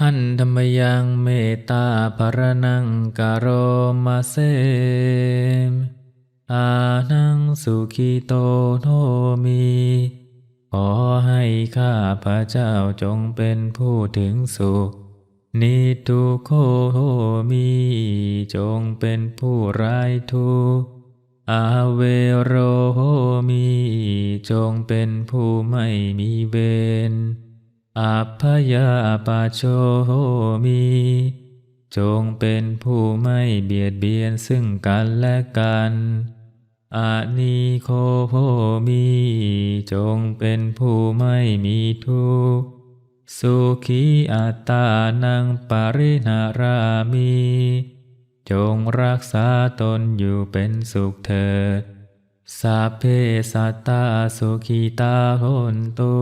หันธรรมยังเมตตาภรนังกโรมาเซมอานังสุขีโตโนมี ขอให้ข้าพระเจ้าจงเป็นผู้ถึงสุข นิทุโคมี จงเป็นผู้ไร้ทุกอาเวโรมี จงเป็นผู้ไม่มีเวร อัพพยาปาโชมี จงเป็นผู้ไม่เบียดเบียนซึ่งกันและกันอานิโคโหมี จงเป็นผู้ไม่มีทุกข์สุขีอัตตานังปรินารามี จงรักษาตนอยู่เป็นสุขเถิดสัพเพสัตตาสุขีตาโหนตุ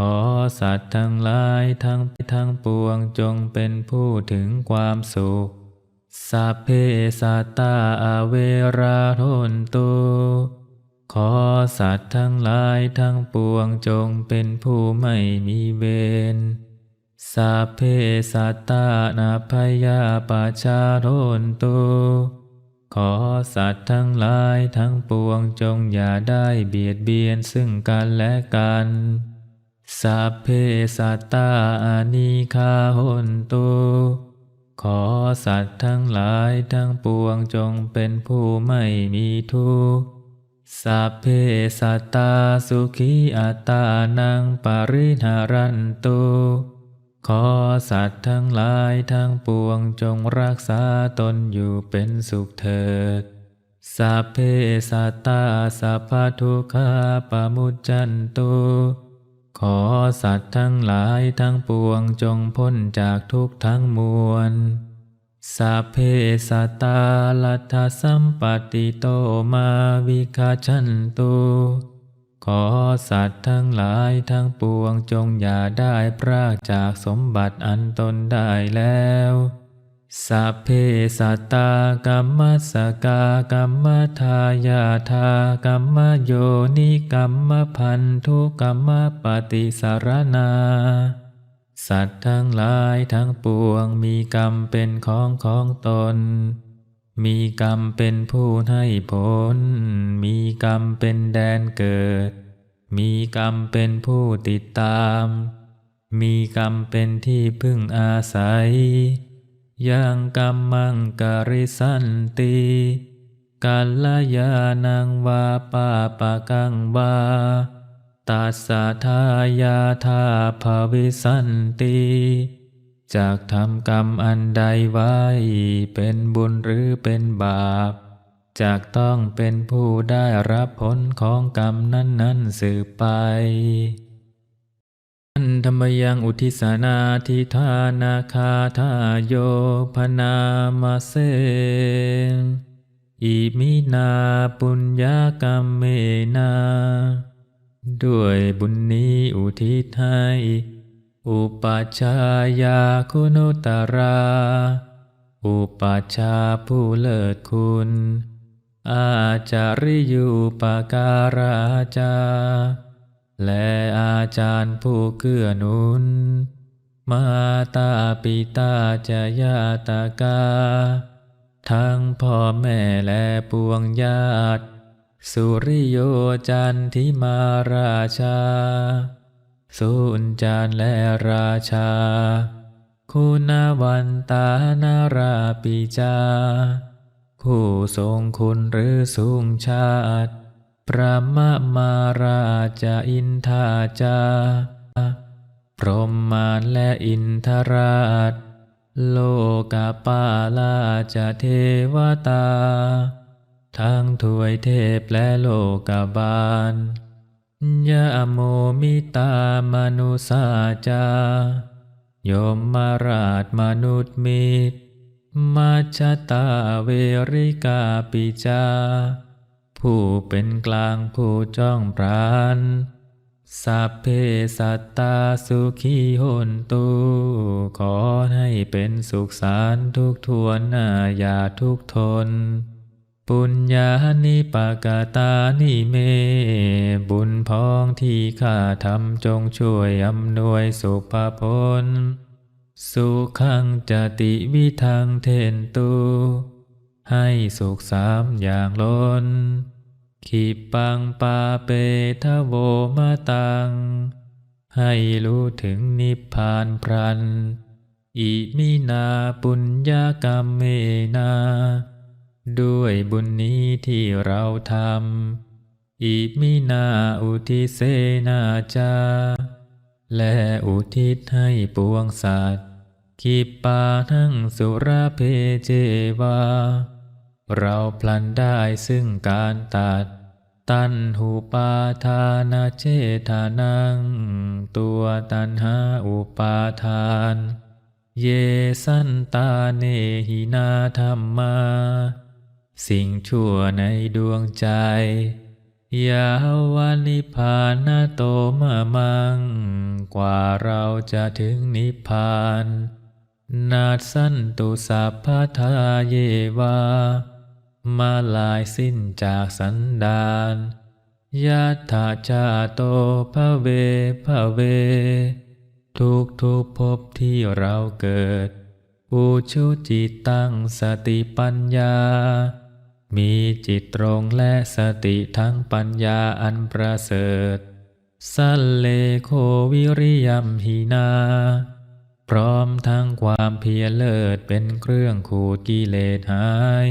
ขอสัตว์ทั้งหลายทั้งทั้งปวงจงเป็นผู้ถึงความสุข สัพเพสัตตาอเวราโหนตุขอสัตว์ทั้งหลายทั้งปวงจงเป็นผู้ไม่มีเวรสัพเพสัตตานาพยาปาชาโทนตุขอสัตว์ทั้งหลายทั้งปวงจงอย่าได้เบียดเบียนซึ่งกันและกัน สัพเพสัตตาอานิคาหนตุขอสัตว์ทั้งหลายทั้งปวงจงเป็นผู้ไม่มีทุกข์สัพเพสัตตาสุขีอัตตานังปริหารันตุขอสัตว์ทั้งหลายทั้งปวงจงรักษาตนอยู่เป็นสุขเถิดสัพเพสัตตาสัพพทุกขาปมุจจันตุ ขอสัตว์ทั้งหลายทั้งปวงจงพ้นจากทุกข์ทั้งมวลสัพเพสัตตาลัทธสัมปติโตมาวิคาชันตุขอสัตว์ทั้งหลายทั้งปวงจงอย่าได้พรากจากสมบัติอันตนได้แล้ว สัพเพสัตตากัมมัสกากัมมทายาทากัมมโยนิกัมมพันธุกัมมปฏิสารนา สัตว์ทั้งหลายทั้งปวงมีกรรมเป็นของของตน มีกรรมเป็นผู้ให้ผล มีกรรมเป็นแดนเกิด มีกรรมเป็นผู้ติดตาม มีกรรมเป็นที่พึ่งอาศัย ยังกรรมังกริสันติกัลยานังวาปาปะกังวาตัสสะทายาทาภวิสันติจากทำกรรมอันใดไว้ เป็นบุญหรือเป็นบาป จากต้องเป็นผู้ได้รับผลของกรรมนั้น ๆ สืบไป อันธรรมยังอุทิสนาทิธานาคาทาโยพนามาเซอิมินาปุญญากรรมเมนา ด้วยบุญนี้อุทิศให้อุปัชายาคุณุตรา อุปัชฌาผู้เลิศคุณ อาจาริยุปการาจา และอาจารย์ผู้เกื้อหนุน มาตาปิตาจะยาตากา ทั้งพ่อแม่และปวงญาติ สุริโยจันทิมาราชา สุนจานและราชา คุณวันตานาราปิจา ผู้ทรงคุณหรือสูงชาติ พระมะมาราชาอินทาจา พรหมานและอินทราช โลกาปาลาจะเทวตา ทั้งถวยเทพและโลกาบาลยะโมมิตามนุสาจายมมาราชมนุษย์มิตรมาชตาเวริกาปิจา ผู้เป็นกลางผู้จ้องพรานสัพเพสัตตาสุขีหนตุขอให้เป็นสุขสารทุกทวนหนาอย่าทุกทน ปุญญานิปากาตานิเม บุญพ้องที่ข้าทำจงช่วยอำนวยสุขภพลสุขังจติวิทังเทนตุ ให้สุขสามอย่างล้น ขีปังปาเปทโวมาตัง ให้รู้ถึงนิพพานพรัน อิมินาปุญญากรรมเมนา ด้วยบุญนี้ที่เราทำ อิมินาอุทิเสนาจา และอุทิศให้ปวงสัตว์ขีปาทั้งสุราเพเจวา เราพลันได้ซึ่งการตัด ตันหูปาทานาเจทานัง ตัวตันหาอุปาทาน เยสันตาเนหินาธรรมา สิ่งชั่วในดวงใจ ยาวานิพานาโตมามัง กว่าเราจะถึงนิพพานนาสันตุสัพพทาเยวา มาลายสิ้นจากสันดานยัตถาจาโตภเวภเว ทุกทุกภพที่เราเกิดอุชุจิตตั้งสติปัญญา มีจิตตรงและสติทั้งปัญญาอันประเสริฐ สัลเลโควิริยัมหินา พร้อมทั้งความเพียรเลิศเป็นเครื่องขูดกิเลสหาย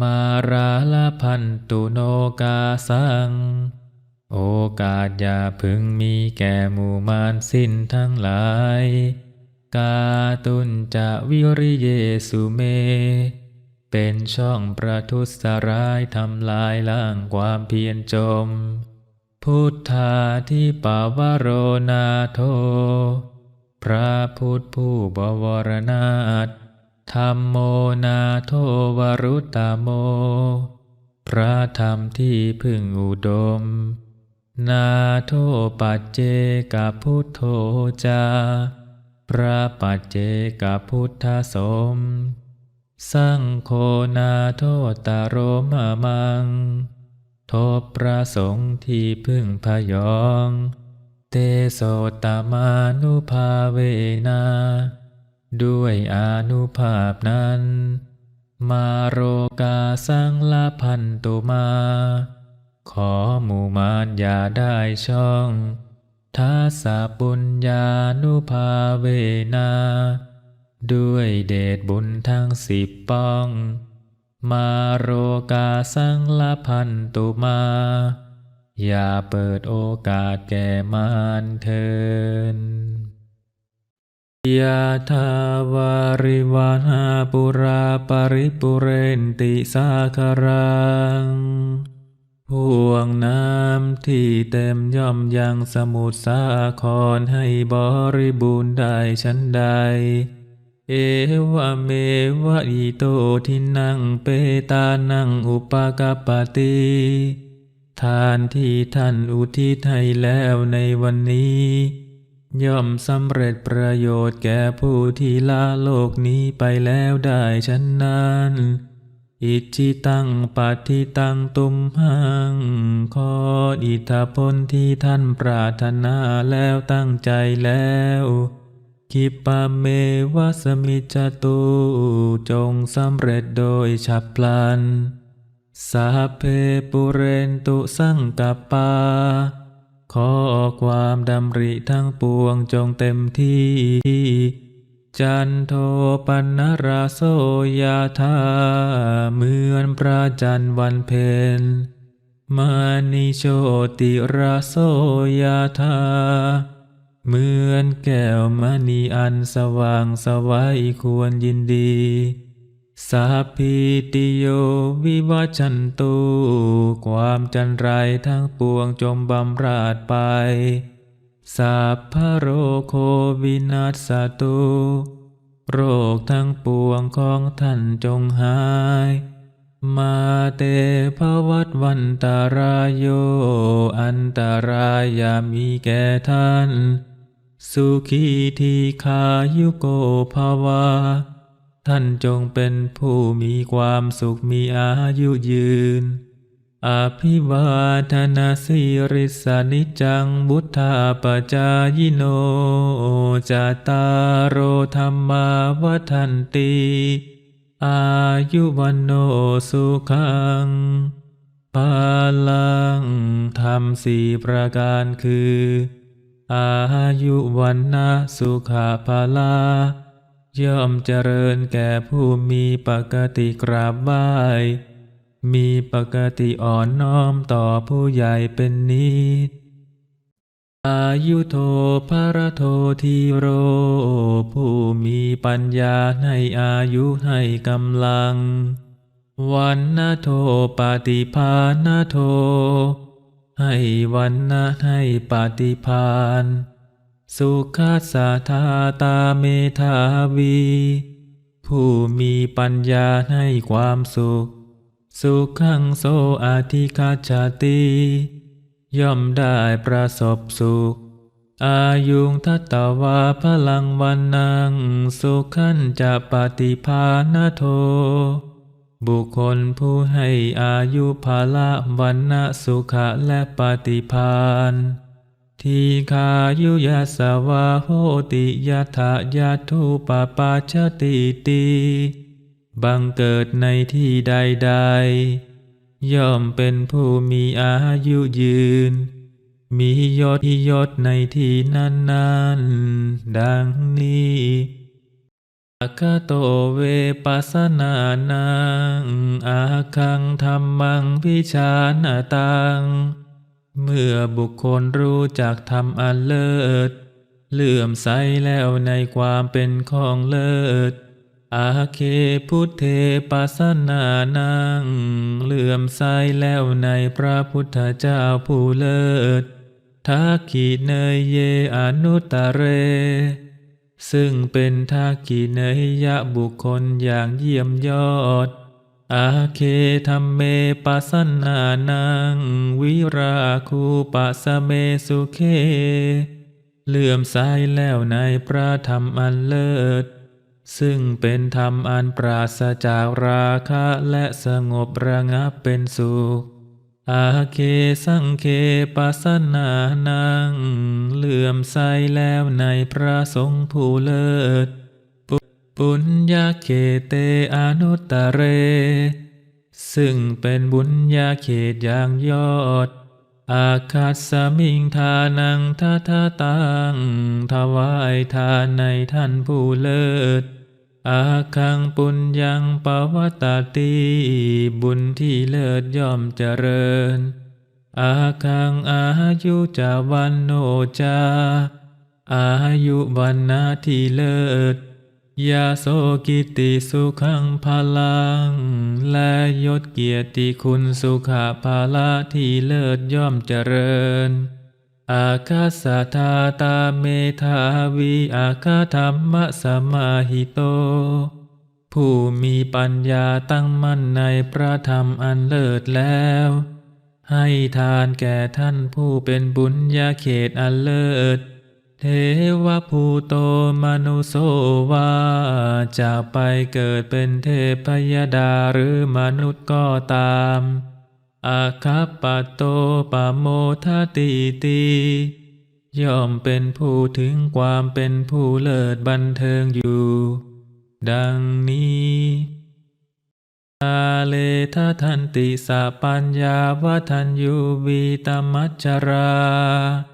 มาราลพันตุโนกาสัง โอกาสอย่าพึงมีแก่หมู่มารสิ้นทั้งหลาย กาตุนจะวิริเยสุเม เป็นช่องประทุษร้ายทำลายล้างความเพียรจม พุทธาที่ปาวโรนาโท พระพุทธผู้บวรนาถ ธรรมโมนาโทวรุตตโม พระธรรมที่พึ่งอุดม นาโทปัจเจกพุทโธจา พระปัจเจกพุทธสม สังโฆนาโทตโรมมังทบพระสงฆ์ที่พึ่งพยอง เตโสตมานุภาเวนา ด้วยอนุภาพนั้น มาโรกาสังลาพันตุมา ขอหมู่มารอย่าได้ช่องทัสสะปุญญานุภาเวนา ด้วยเดชบุญทั้งสิบป้อง มาโรกาสังลพันตุมา อย่าเปิดโอกาสแก่มารเทิน ยะทาวาริวาหาปุราปริปุเรนติสาคารังห่วงน้ำที่เต็มย่อมยังสมุทรสาครให้บริบูรณ์ได้ชั้นใด เอวเมวะอิโตทินังเปตานังอุปกปปติทานที่ท่านอุทิศให้แล้วในวันนี้ ย่อมสำเร็จประโยชน์แก่ผู้ที่ละโลกนี้ไปแล้วได้ฉันนั้น อิจิตังปัติตังตุมหังขออิทธผลที่ท่านปรารถนาแล้วตั้งใจแล้วกิปะเมวะสมิจจตุจงสำเร็จโดยฉับพลัน สาเพปุเรนตุสังกปา ขอความดำริทั้งปวงจงเต็มที่ จันโทปันนราโสยาธาเหมือนพระจันทร์วันเพ็ญมานิโชติราโสยาธาเหมือนแก้วมณีอันสว่างสวัยควรยินดี สาพีติโยวิวัชันตุความจันไรทั้งปวงจมบำราดไปสัพพะโรโควินาศสตุโรคทั้งปวงของท่านจงหาย มาเตภวัตวันตารายโย อันตรายยามีแก่ท่าน สุขีทีขายุโกภาวา ท่านจงเป็นผู้มีความสุขมีอายุยืน อภิวาทนาสิริสานิจังบุทธาปจายโนจาตารโอธรรมาวัฏันติอายุวันโนสุขังพาลังธรรมสี่ประการคือ อายุวันนะสุขาภาลา ย่อมเจริญแก่ผู้มีปกติกราบไหว้ มีปกติอ่อนน้อมต่อผู้ใหญ่เป็นนิดอายุโทภรโททีโร ผู้มีปัญญาให้อายุให้กำลัง วันนาโทปฏิภาณโท ให้วันนะให้ปฏิภาณ สุขัสสาธาตาเมธาวี ผู้มีปัญญาให้ความสุข สุขังโสอาทิคาชาติ ย่อมได้ประสบสุข อายุงทัตตวาพลังวันนังสุขันจะปฏิภาณโท บุคคลผู้ให้อายุภาละวันนะสุขะและปฏิพาน ทีคายุยาสวาโหติยะทะยะทุปปาชติตีบังเกิดในที่ใดๆย่อมเป็นผู้มีอายุยืน มียศที่ยศในที่นั้นๆดังนี้อาคาโตเวปัสนานังอาคังธรรมังวิชานตัง เมื่อบุคคลรู้จักธรรมอันเลิศ เลื่อมใสแล้วในความเป็นของเลิศ อาเคพุทเทปัสนานังเลื่อมใสแล้วในพระพุทธเจ้าผู้เลิศทักขีเนยเยอนุตเร ซึ่งเป็นทักขีเนยยะบุคคลอย่างเยี่ยมยอด อาเคธรรมเมปัสสนานัง วิราคูปัสเมสุเค เลื่อมใสแล้วในพระธรรมอันเลิศ ซึ่งเป็นธรรมอันปราศจากราคะและสงบระงับเป็นสุข อาเคสังเคปัสสนานัง เลื่อมใสแล้วในพระสงฆ์ผู้เลิศ ปุญญาเขเตอนุตตรเร ซึ่งเป็นบุญญาเขตอย่างยอด อาคาสมิงทานังทาทาตังถวายทานในท่านผู้เลิศ อาคังปุญญังปวัตติบุญที่เลิศย่อมเจริญ อาคังอายุจาวันโนจา อายุวันนาที่เลิศ ยาโสกิติสุขังพลัง และยศเกียรติคุณสุขาภาละที่เลิศย่อมเจริญ อาคาสธาตาเมธาวีอาคาธรรมสมาหิโต ผู้มีปัญญาตั้งมั่นในพระธรรมอันเลิศแล้ว ให้ทานแก่ท่านผู้เป็นบุญญาเขตอันเลิศ เทวภูโตมนุโสวาจะไปเกิดเป็นเทพยดาหรือมนุษย์ก็ตามอาคัปปโตปโมทติตีย่อมเป็นผู้ถึงความเป็นผู้เลิศบันเทิงอยู่ ดังนี้อาเลทะทันติสะปัญญาวัฒนยูวีตมัจจรา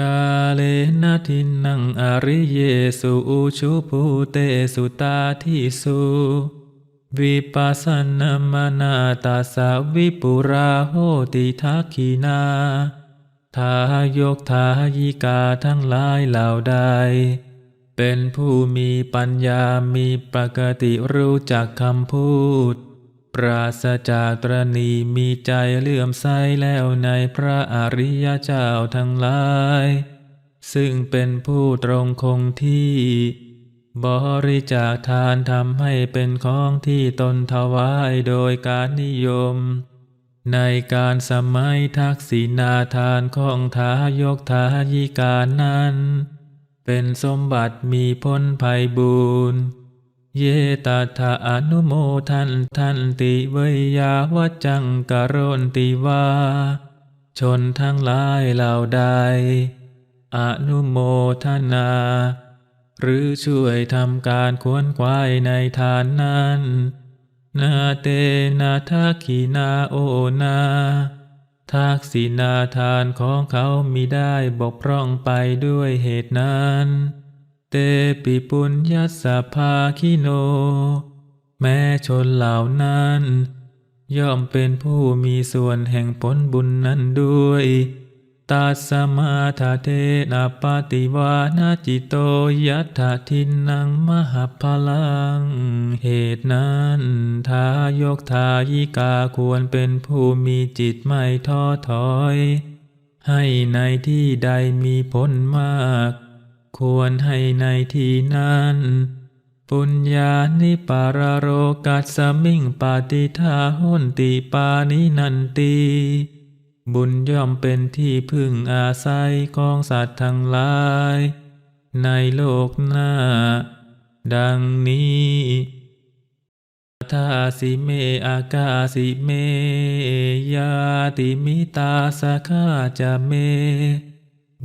กาเลนะทินังอริเยสุอุชุภูเตสุตาทิสุวิปัสสนามานาตาสาวิปุราโหติทักขีนาทายกทายิกาทั้งหลายเหล่าใด เป็นผู้มีปัญญามีปกติรู้จักคำพูด ปราศจากตรณีมีใจเลื่อมใสแล้วในพระอริยเจ้าทั้งหลาย ซึ่งเป็นผู้ตรงคงที่ บริจาคทานทำให้เป็นของที่ตนถวายโดยการนิยม ในการสมัยทักษิณาทานของทายกทายิกานั้น เป็นสมบัติมีพ้นภัยบูรณ์ เยตถาอนุโมทันทันติเวยาวัจจังกโรนติวา ชนทั้งหลายเหล่าใด อนุโมทนา หรือช่วยทำการควนควายในทานนั้น นาเตนาทักขีนาโอนาทักษินาทานของเขามิได้บกพร่องไปด้วยเหตุนั้น เตปิปุญญสสภาคิโน แม้ชนเหล่านั้น ย่อมเป็นผู้มีส่วนแห่งผลบุญนั้นด้วยตัสมาทาเทนะปาติวานาจิตโตยัตถาทินังมหาพลัง เหตุนั้นทายกทายิกาควรเป็นผู้มีจิตไม่ท้อถอย ให้ในที่ใดมีผลมาก ควรให้ในที่นั้น ปุญญานิปารโรกัสมิงปาติทาหุนติปานินันตีบุญย่อมเป็นที่พึ่งอาศัยของสัตว์ทั้งหลาย ในโลกหน้า ดังนี้ทาสิเมอากาสิเม ยาติมิตาสคาจะเม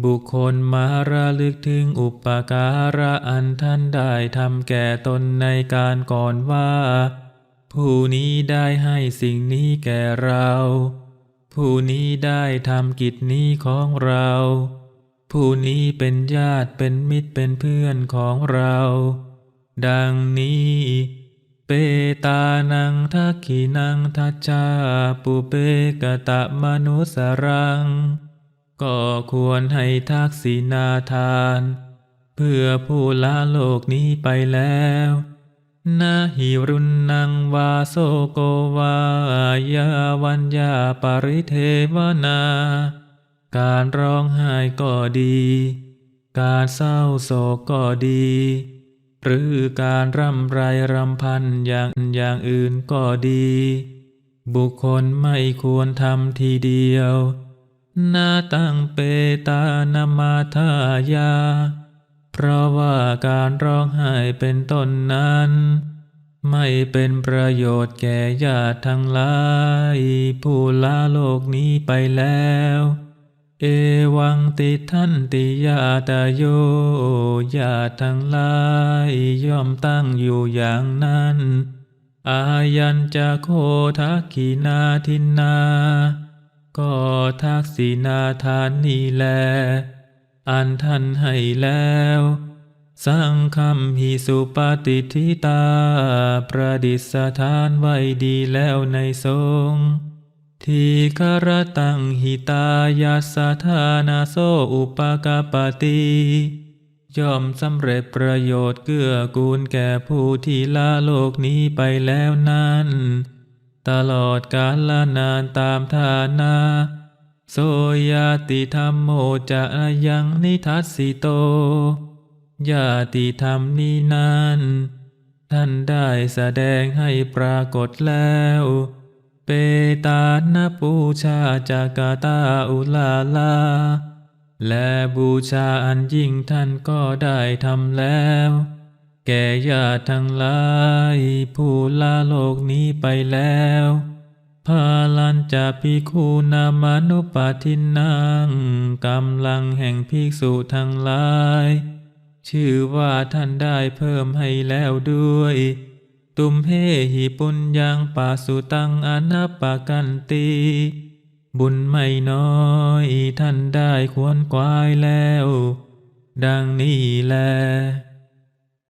บุคคลมาระลึกถึงอุปการะอันท่านได้ทำแก่ตนในการก่อนว่า ผู้นี้ได้ให้สิ่งนี้แก่เรา ผู้นี้ได้ทำกิจนี้ของเรา ผู้นี้เป็นญาติเป็นมิตรเป็นเพื่อนของเรา ดังนี้ เปตานังทักขีนังทัจจาปุเปกะตะมนุสรัง ก็ควรให้ทักษินาทาน เพื่อผู้ละโลกนี้ไปแล้วนาหิรุณนังวาโสโกวายาวัญญาปริเทวนา การร้องไห้ก็ดี การเศร้าโศกก็ดี หรือการร่ำไรรำพันอย่างอย่างอื่นก็ดี บุคคลไม่ควรทำทีเดียว นาตังเปตานามาทายา เพราะว่าการร้องไห้เป็นต้นนั้น ไม่เป็นประโยชน์แก่ญาติทั้งหลาย ผู้ละโลกนี้ไปแล้ว เอวังติทันติยาตโยญาติทั้งหลายย่อมตั้งอยู่อย่างนั้น อายัญจะโคทักขีนาทินนา ก็ทักษินาทานนี่แล อันท่านให้แล้ว สังคำหิสุปฏิทิตา ประดิษฐานไว้ดีแล้วในทรงทีครตังหิตายาสธานาโซอุปกาปติย่อมสำเร็จประโยชน์เกื้อกูลแก่ผู้ที่ละโลกนี้ไปแล้วนั้น ตลอดกาลนานตามฐานาโสยาติธรรมโมจะยังนิทัสสิโต ญาติธรรมนี้นั้นท่านได้แสดงให้ปรากฏแล้ว เปตานปูชาจากาตาอุลาลา และบูชาอันยิ่งท่านก็ได้ทำแล้ว แก่ญาติทั้งหลายผู้ละโลกนี้ไปแล้ว พาลันจะพิคูนามานุปาทินังกำลังแห่งภิกษุทั้งหลาย ชื่อว่าท่านได้เพิ่มให้แล้วด้วย ตุมเฮหิปุญญังปาสุตังอนัปปากันติบุญไม่น้อยท่านได้ควรควายแล้ว ดังนี้แล